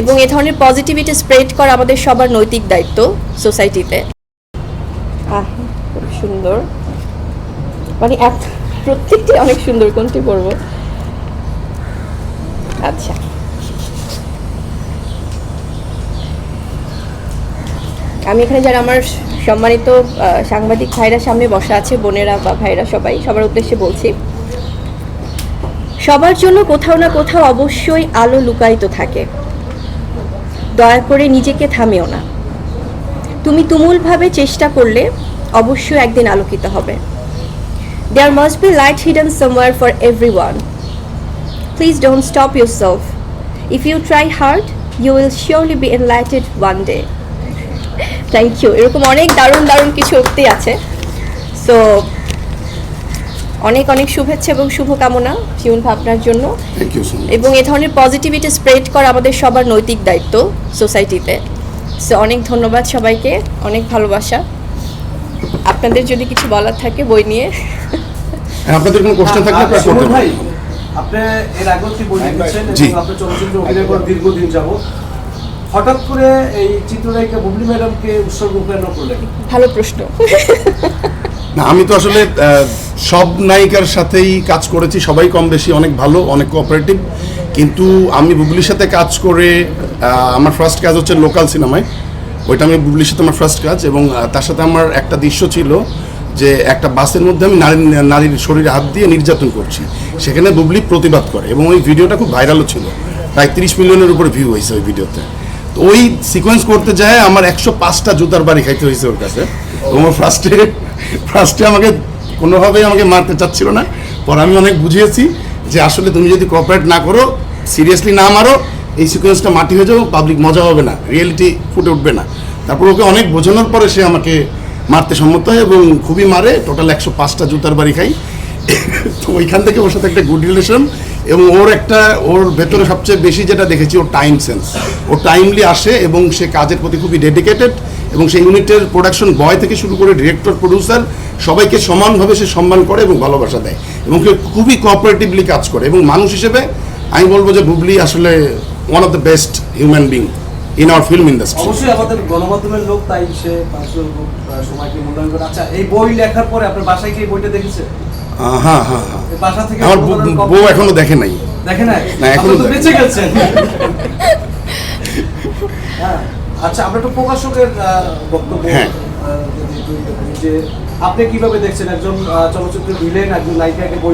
এবং এ ধরনের positivity spread করা আমাদের সবার নৈতিক দায়িত্ব সোসাইটিতে আহ, খুব সুন্দর। মানে এত প্রত্যেকটি অনেক সুন্দর কোনটি পরবো আচ্ছা। আমি এখানে যারা আমার সম্মানিত সাংবাদিক ভাইরা সামনে বসা আছে, বোনেরা বা ভাইরা সবাই, সবার উদ্দেশ্যে বলছি, সবার জন্য কোথাও না কোথাও অবশ্যই আলো লুকায়িত থাকে। দয়া করে নিজেকে থামিও না। তুমি তুমুলভাবে চেষ্টা করলে অবশ্যই একদিন আলোকিত হবে। There must be light hidden somewhere for everyone please don't stop yourself if you try hard you will surely be enlightened one day thank you এরকম অনেক দারুণ দারুণ কিছু উক্তি আছে। সো অনেক অনেক শুভেচ্ছা এবং শুভকামনা ফিউন ভাবনার জন্য। এবং এ ধরনের পজিটিভিটি স্প্রেড করা আমাদের সবার নৈতিক দায়িত্ব সোসাইটিতে সো অনেক ধন্যবাদ সবাইকে অনেক ভালোবাসা। আপনাদের যদি কিছু বলার থাকে বই নিয়ে। আপনাদের কোনো কোশ্চেন থাকলে আপনারা করতে পারেন। আপনি এর আগেও কি বই লিখেছেন এবং আপনার চলচ্চিত্র অভিনয় করেন দীর্ঘদিন যাব হঠাৎ করে এই চিত্রনায়িকা বুবলি ম্যাডামকে উৎসর্গ কেন করলেন? ভালো প্রশ্ন। না আমি তো আসলে সব নায়িকার সাথেই কাজ করেছি, সবাই কম বেশি, অনেক ভালো, অনেক কোঅপারেটিভ কিন্তু আমি বুবলির সাথে কাজ করে আমার ফার্স্ট কাজ হচ্ছে লোকাল সিনেমায় ওইটা আমি বুবলির সাথে আমার ফার্স্ট কাজ এবং তার সাথে আমার একটা দৃশ্য ছিল যে একটা বাসের মধ্যে আমি নারী, নারীর শরীরে হাত দিয়ে নির্যাতন করছি। সেখানে বুবলি প্রতিবাদ করে এবং ওই ভিডিওটা খুব ভাইরালও ছিল। প্রায় তিরিশ মিলিয়নের উপরে ভিউ হয়েছে ওই ভিডিওতে। তো ওই সিকোয়েন্স করতে যায় আমার একশো পাঁচটা জুতার বাড়ি খাইতে হয়েছে ওর কাছে। এবং ফার্স্টে ফার্স্টে আমাকে কোনোভাবেই আমাকে মারতে চাচ্ছিল না। পর আমি অনেক বুঝিয়েছি যে আসলে তুমি যদি কোঅপারেট না করো সিরিয়াসলি না মারো, এই সিকোয়েন্সটা মাটি হয়ে যাবে পাবলিক মজা হবে না রিয়েলিটি ফুটে উঠবে না। তারপর ওকে অনেক বোঝানোর পরে সে আমাকে মারতে সম্মত হয় এবং খুবই মারে টোটাল একশো পাঁচটা জুতার বাড়ি খাই। তো ওইখান থেকে ওর সাথে একটা গুড রিলেশন এবং ওর একটা, ওর ভেতরে সবচেয়ে বেশি যেটা দেখেছি, ওর টাইম সেন্স ও টাইমলি আসে এবং সে কাজের প্রতি খুবই ডেডিকেটেড এবং সেই ইউনিটের প্রোডাকশন বয় থেকে শুরু করে ডিরেক্টর প্রডিউসার সবাইকে সমানভাবে সে সম্মান করে এবং ভালোবাসা দেয় এবং কেউ খুবই কোঅপারেটিভলি কাজ করে এবং মানুষ হিসেবে আমি বলব যে বুবলি আসলে one of the best human being in our film industry অবশ্যই আমাদের গণমাধ্যমের লোক তাই সে সময়কে মূল্যায়ন করে। আচ্ছা এই বই লেখার পরে আপনার বাসায় কি বইটা দেখেছে? হ্যাঁ হ্যাঁ হ্যাঁ। আমার বউ- এখনও দেখে নাই। দেখে নাই? না, এখনও তো বেঁচে গেছেন। হ্যাঁ। আচ্ছা আমরা তো প্রকাশকের আহ, বক্তব্য হ্যাঁ। একটু যে আপনি কীভাবে দেখছেন একজন আহ, চলচ্চিত্র ভিলেন একজন নায়িকাকে